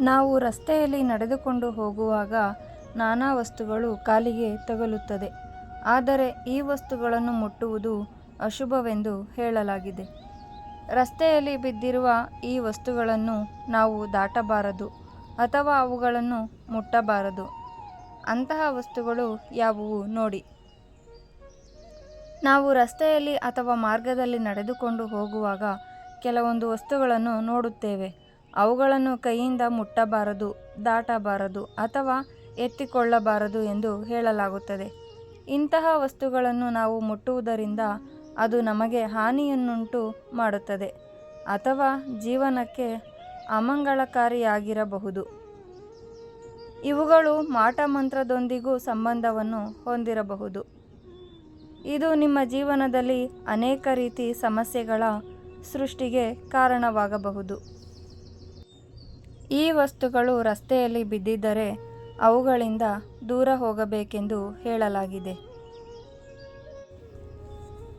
ನಾವು ರಸ್ತೆಯಲ್ಲಿ ನಡೆದುಕೊಂಡು ಹೋಗುವಾಗ ನಾನಾ ವಸ್ತುಗಳು ಕಾಲಿಗೆ ತಗಲುತ್ತದೆ. ಆದರೆ ಈ ವಸ್ತುಗಳನ್ನು ಮುಟ್ಟುವುದು ಅಶುಭವೆಂದು ಹೇಳಲಾಗಿದೆ. ರಸ್ತೆಯಲ್ಲಿ ಬಿದ್ದಿರುವ ಈ ವಸ್ತುಗಳನ್ನು ನಾವು ದಾಟಬಾರದು ಅಥವಾ ಅವುಗಳನ್ನು ಮುಟ್ಟಬಾರದು. ಅಂತಹ ವಸ್ತುಗಳು ಯಾವುವು ನೋಡಿ. ನಾವು ರಸ್ತೆಯಲ್ಲಿ ಅಥವಾ ಮಾರ್ಗದಲ್ಲಿ ನಡೆದುಕೊಂಡು ಹೋಗುವಾಗ ಕೆಲವೊಂದು ವಸ್ತುಗಳನ್ನು ನೋಡುತ್ತೇವೆ. ಅವುಗಳನ್ನು ಕೈಯಿಂದ ಮುಟ್ಟಬಾರದು, ದಾಟಬಾರದು ಅಥವಾ ಎತ್ತಿಕೊಳ್ಳಬಾರದು ಎಂದು ಹೇಳಲಾಗುತ್ತದೆ. ಇಂತಹ ವಸ್ತುಗಳನ್ನು ನಾವು ಮುಟ್ಟುವುದರಿಂದ ಅದು ನಮಗೆ ಹಾನಿಯನ್ನುಂಟು ಮಾಡುತ್ತದೆ ಅಥವಾ ಜೀವನಕ್ಕೆ ಅಮಂಗಳಕಾರಿಯಾಗಿರಬಹುದು. ಇವುಗಳು ಮಾಟಮಂತ್ರದೊಂದಿಗೂ ಸಂಬಂಧವನ್ನು ಹೊಂದಿರಬಹುದು. ಇದು ನಿಮ್ಮ ಜೀವನದಲ್ಲಿ ಅನೇಕ ರೀತಿ ಸಮಸ್ಯೆಗಳ ಸೃಷ್ಟಿಗೆ ಕಾರಣವಾಗಬಹುದು. ಈ ವಸ್ತುಗಳು ರಸ್ತೆಯಲ್ಲಿ ಬಿದ್ದಿದ್ದರೆ ಅವುಗಳಿಂದ ದೂರ ಹೋಗಬೇಕೆಂದು ಹೇಳಲಾಗಿದೆ.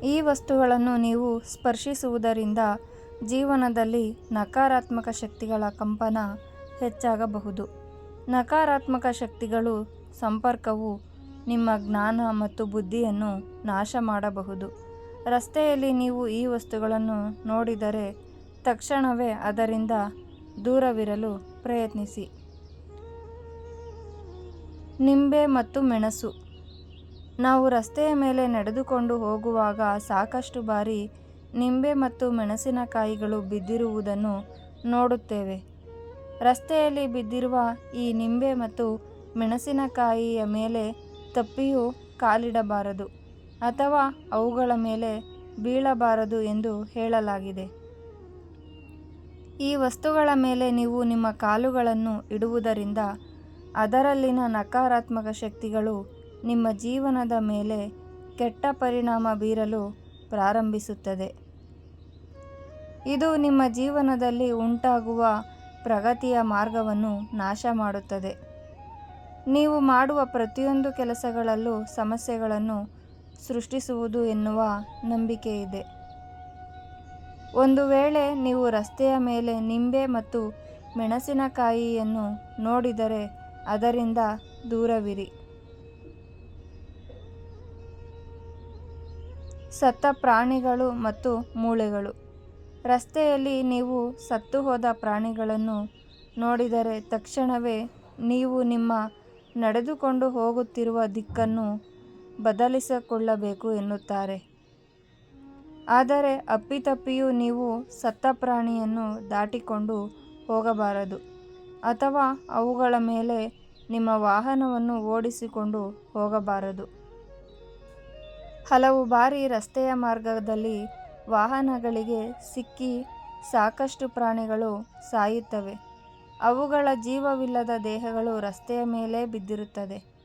ಈ ವಸ್ತುಗಳನ್ನು ನೀವು ಸ್ಪರ್ಶಿಸುವುದರಿಂದ ಜೀವನದಲ್ಲಿ ನಕಾರಾತ್ಮಕ ಶಕ್ತಿಗಳ ಕಂಪನ ಹೆಚ್ಚಾಗಬಹುದು. ನಕಾರಾತ್ಮಕ ಶಕ್ತಿಗಳು ಸಂಪರ್ಕವು ನಿಮ್ಮ ಜ್ಞಾನ ಮತ್ತು ಬುದ್ಧಿಯನ್ನು ನಾಶ ಮಾಡಬಹುದು. ರಸ್ತೆಯಲ್ಲಿ ನೀವು ಈ ವಸ್ತುಗಳನ್ನು ನೋಡಿದರೆ ತಕ್ಷಣವೇ ಅದರಿಂದ ದೂರವಿರಲು ಪ್ರಯತ್ನಿಸಿ. ನಿಂಬೆ ಮತ್ತು ಮೆಣಸು. ನಾವು ರಸ್ತೆಯ ಮೇಲೆ ನಡೆದುಕೊಂಡು ಹೋಗುವಾಗ ಸಾಕಷ್ಟು ಬಾರಿ ನಿಂಬೆ ಮತ್ತು ಮೆಣಸಿನಕಾಯಿಗಳು ಬಿದ್ದಿರುವುದನ್ನು ನೋಡುತ್ತೇವೆ. ರಸ್ತೆಯಲ್ಲಿ ಬಿದ್ದಿರುವ ಈ ನಿಂಬೆ ಮತ್ತು ಮೆಣಸಿನಕಾಯಿಯ ಮೇಲೆ ತಪ್ಪಿಯೂ ಕಾಲಿಡಬಾರದು ಅಥವಾ ಅವುಗಳ ಮೇಲೆ ಬೀಳಬಾರದು ಎಂದು ಹೇಳಲಾಗಿದೆ. ಈ ವಸ್ತುಗಳ ಮೇಲೆ ನೀವು ನಿಮ್ಮ ಕಾಲುಗಳನ್ನು ಇಡುವುದರಿಂದ ಅದರಲ್ಲಿನ ನಕಾರಾತ್ಮಕ ಶಕ್ತಿಗಳು ನಿಮ್ಮ ಜೀವನದ ಮೇಲೆ ಕೆಟ್ಟ ಪರಿಣಾಮ ಬೀರಲು ಪ್ರಾರಂಭಿಸುತ್ತದೆ. ಇದು ನಿಮ್ಮ ಜೀವನದಲ್ಲಿ ಉಂಟಾಗುವ ಪ್ರಗತಿಯ ಮಾರ್ಗವನ್ನು ನಾಶ ಮಾಡುತ್ತದೆ. ನೀವು ಮಾಡುವ ಪ್ರತಿಯೊಂದು ಕೆಲಸಗಳಲ್ಲೂ ಸಮಸ್ಯೆಗಳನ್ನು ಸೃಷ್ಟಿಸುವುದು ಎನ್ನುವ ನಂಬಿಕೆ ಇದೆ ಒಂದು ವೇಳೆ ನೀವು ರಸ್ತೆಯ ಮೇಲೆ ನಿಂಬೆ ಮತ್ತು ಮೆಣಸಿನಕಾಯಿಯನ್ನು ನೋಡಿದರೆ ಅದರಿಂದ ದೂರವಿರಿ. ಸತ್ತ ಪ್ರಾಣಿಗಳು ಮತ್ತು ಮೂಳೆಗಳು. ರಸ್ತೆಯಲ್ಲಿ ನೀವು ಸತ್ತು ಹೋದ ಪ್ರಾಣಿಗಳನ್ನು ನೋಡಿದರೆ ತಕ್ಷಣವೇ ನೀವು ನಿಮ್ಮ ನಡೆದುಕೊಂಡು ಹೋಗುತ್ತಿರುವ ದಿಕ್ಕನ್ನು ಬದಲಿಸಿಕೊಳ್ಳಬೇಕು ಎನ್ನುತ್ತಾರೆ. ಆದರೆ ಅಪ್ಪಿತಪ್ಪಿಯೂ ನೀವು ಸತ್ತ ಪ್ರಾಣಿಯನ್ನು ದಾಟಿಕೊಂಡು ಹೋಗಬಾರದು ಅಥವಾ ಅವುಗಳ ಮೇಲೆ ನಿಮ್ಮ ವಾಹನವನ್ನು ಓಡಿಸಿಕೊಂಡು ಹೋಗಬಾರದು. ಹಲವು ಬಾರಿ ರಸ್ತೆಯ ಮಾರ್ಗದಲ್ಲಿ ವಾಹನಗಳಿಗೆ ಸಿಕ್ಕಿ ಸಾಕಷ್ಟು ಪ್ರಾಣಿಗಳು ಸಾಯುತ್ತವೆ. ಅವುಗಳ ಜೀವವಿಲ್ಲದ ದೇಹಗಳು ರಸ್ತೆಯ ಮೇಲೆ ಬಿದ್ದಿರುತ್ತದೆ.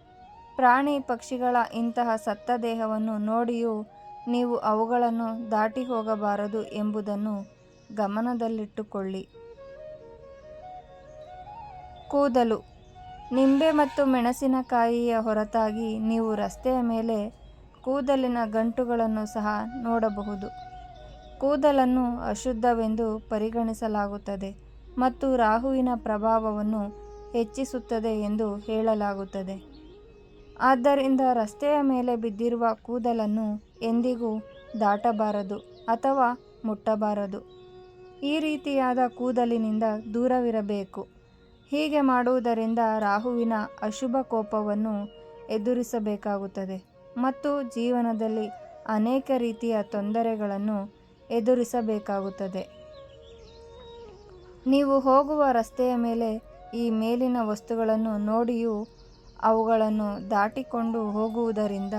ಪ್ರಾಣಿ ಪಕ್ಷಿಗಳ ಇಂತಹ ಸತ್ತ ದೇಹವನ್ನು ನೋಡಿಯೂ ನೀವು ಅವುಗಳನ್ನು ದಾಟಿ ಹೋಗಬಾರದು ಎಂಬುದನ್ನು ಗಮನದಲ್ಲಿಟ್ಟುಕೊಳ್ಳಿ. ಕೂದಲು. ನಿಂಬೆ ಮತ್ತು ಮೆಣಸಿನಕಾಯಿಯ ಹೊರತಾಗಿ ನೀವು ರಸ್ತೆಯ ಮೇಲೆ ಕೂದಲಿನ ಗಂಟುಗಳನ್ನು ಸಹ ನೋಡಬಹುದು. ಕೂದಲನ್ನು ಅಶುದ್ಧವೆಂದು ಪರಿಗಣಿಸಲಾಗುತ್ತದೆ ಮತ್ತು ರಾಹುವಿನ ಪ್ರಭಾವವನ್ನು ಹೆಚ್ಚಿಸುತ್ತದೆ ಎಂದು ಹೇಳಲಾಗುತ್ತದೆ. ಆದ್ದರಿಂದ ರಸ್ತೆಯ ಮೇಲೆ ಬಿದ್ದಿರುವ ಕೂದಲನ್ನು ಎಂದಿಗೂ ದಾಟಬಾರದು ಅಥವಾ ಮುಟ್ಟಬಾರದು. ಈ ರೀತಿಯಾದ ಕೂದಲಿನಿಂದ ದೂರವಿರಬೇಕು. ಹೀಗೆ ಮಾಡುವುದರಿಂದ ರಾಹುವಿನ ಅಶುಭ ಕೋಪವನ್ನು ಎದುರಿಸಬೇಕಾಗುತ್ತದೆ ಮತ್ತು ಜೀವನದಲ್ಲಿ ಅನೇಕ ರೀತಿಯ ತೊಂದರೆಗಳನ್ನು ಎದುರಿಸಬೇಕಾಗುತ್ತದೆ. ನೀವು ಹೋಗುವ ರಸ್ತೆಯ ಮೇಲೆ ಈ ಮೇಲಿನ ವಸ್ತುಗಳನ್ನು ನೋಡಿಯೂ ಅವುಗಳನ್ನು ದಾಟಿಕೊಂಡು ಹೋಗುವುದರಿಂದ,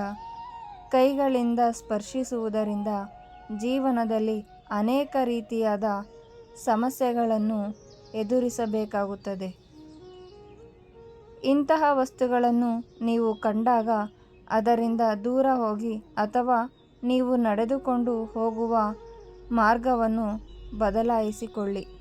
ಕೈಗಳಿಂದ ಸ್ಪರ್ಶಿಸುವುದರಿಂದ ಜೀವನದಲ್ಲಿ ಅನೇಕ ರೀತಿಯಾದ ಸಮಸ್ಯೆಗಳನ್ನು ಎದುರಿಸಬೇಕಾಗುತ್ತದೆ. ಇಂತಹ ವಸ್ತುಗಳನ್ನು ನೀವು ಕಂಡಾಗ ಅದರಿಂದ ದೂರ ಹೋಗಿ ಅಥವಾ ನೀವು ನಡೆದುಕೊಂಡು ಹೋಗುವ ಮಾರ್ಗವನ್ನು ಬದಲಾಯಿಸಿಕೊಳ್ಳಿ.